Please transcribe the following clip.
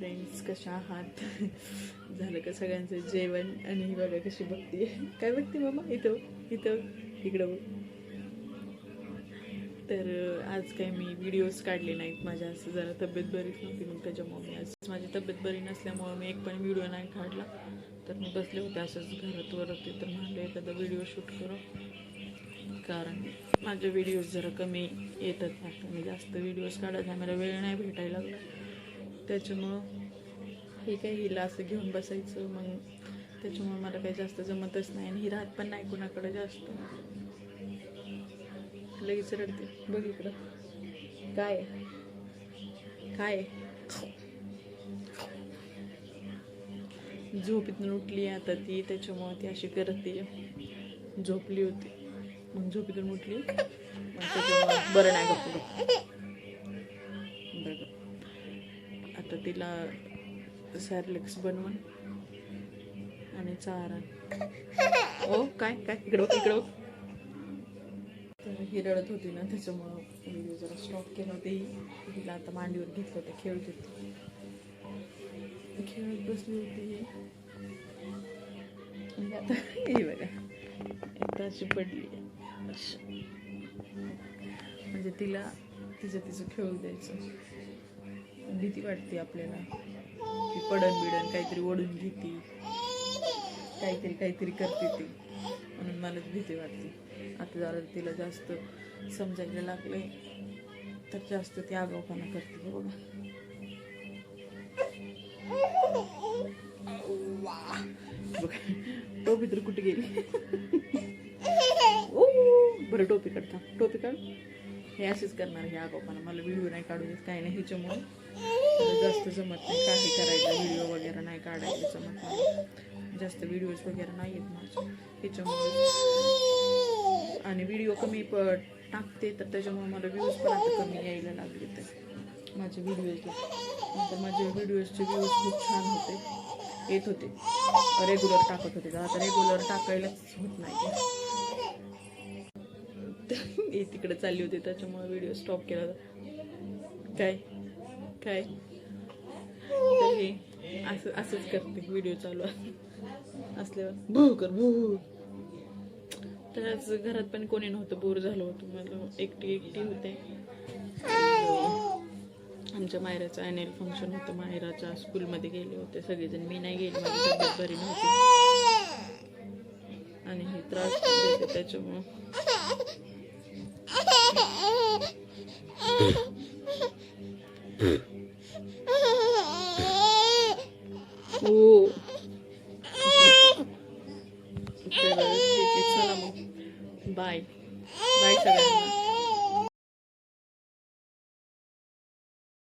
Friends कशा आहात? झालं का सगळ्यांचं जेवण? आणि ही बघा कशी बघते काय बघते मामा? इथं इथं इकडं तर आज काय मी व्हिडिओज काढले नाहीत. माझ्या असं जरा तब्येत बरीच नव्हती मग त्याच्यामुळे मी आज माझी तब्येत बरी नसल्यामुळं मी एक पण व्हिडिओ नाही काढला. तर मी बसले होते असंच घरात वर होते तर म्हणलं एखादा व्हिडिओ शूट करू. कारण माझे व्हिडिओज जरा कमी येतात आता. मी जास्त व्हिडिओज काढायचा मला वेळ नाही भेटायला लागला. त्याच्यामुळं हे काय हिला असं घेऊन बसायचं मग त्याच्यामुळे मला काही जास्त जमतच नाही आणि ही राहत पण नाही कुणाकडे जास्त. लगेच रडते. बघ इकडं. काय काय झोपेतून उठली आता ती त्याच्यामुळे ती अशी करते. झोपली होती. मग झोपेतून उठली. मग त्याच्यामुळे बरं नाही गप्प तिला सॅरलेक्स बनवून आणि चारा. ओ काय काय? इकडं बघ, इकडं तर ही रडत होती ना त्याच्यामुळं व्हिडिओ जरा स्टॉप केला होते. तिला आता मांडीवर घेतलं होतं खेळत होती. खेळत बसली होती. आता हे बघा आता अशी पडली. म्हणजे तिला तिचं तिचं खेळू द्यायचं. भीती वाटते आपल्याला. की पडन बिडन काहीतरी ओढून घेते. काहीतरी काहीतरी करते ती. म्हणून मला भीती वाटते. आता जरा तिला जास्त समजायला लागले तर जास्त ती आगाऊपणा करते बघा बघा. टोपी तर कुठे गेली? ओ बरं टोपी काढता टोपी काढ. हे असेच करणार हे आगाऊपणा मला. व्हिडिओ नाही काढू देत काही नाही ह्याच्यामुळे जास्त जमत नाही. काही करायचं व्हिडिओ वगैरे नाही काढायचं जमत नाही. जास्त व्हिडिओज वगैरे नाही येत माझे ह्याच्यामुळे आणि व्हिडिओ कमी प टाकते तर त्याच्यामुळे मला व्ह्यूज पण आता कमी यायला लागले ते माझे व्हिडिओजला नंतर माझे व्हिडिओजचे व्ह्यूज खूप छान होते. येत होते. रेग्युलर टाकत होते. तर आता रेग्युलर टाकायलाच होत नाही. मी तिकडे चालली होती त्याच्यामुळे व्हिडिओ स्टॉप केला होता. काय? काय? तर हे. असं असंच करते व्हिडिओ चालू असल्यावर. भू कर भू तर घरात पण कोणी नव्हतं बोर झालं होतं मला एकटी एकटी होते. आमच्या मायराचं ॲन्युअल फंक्शन होतं. मायराच्या स्कूलमध्ये गेले होते. सगळेजण. मी नाही गेले. माझी तब्येत बरी नव्हती. आणि हे त्रास त्याच्यामुळं. हो तर ठीक आहे चला मग बाय बाय सगळ्यांना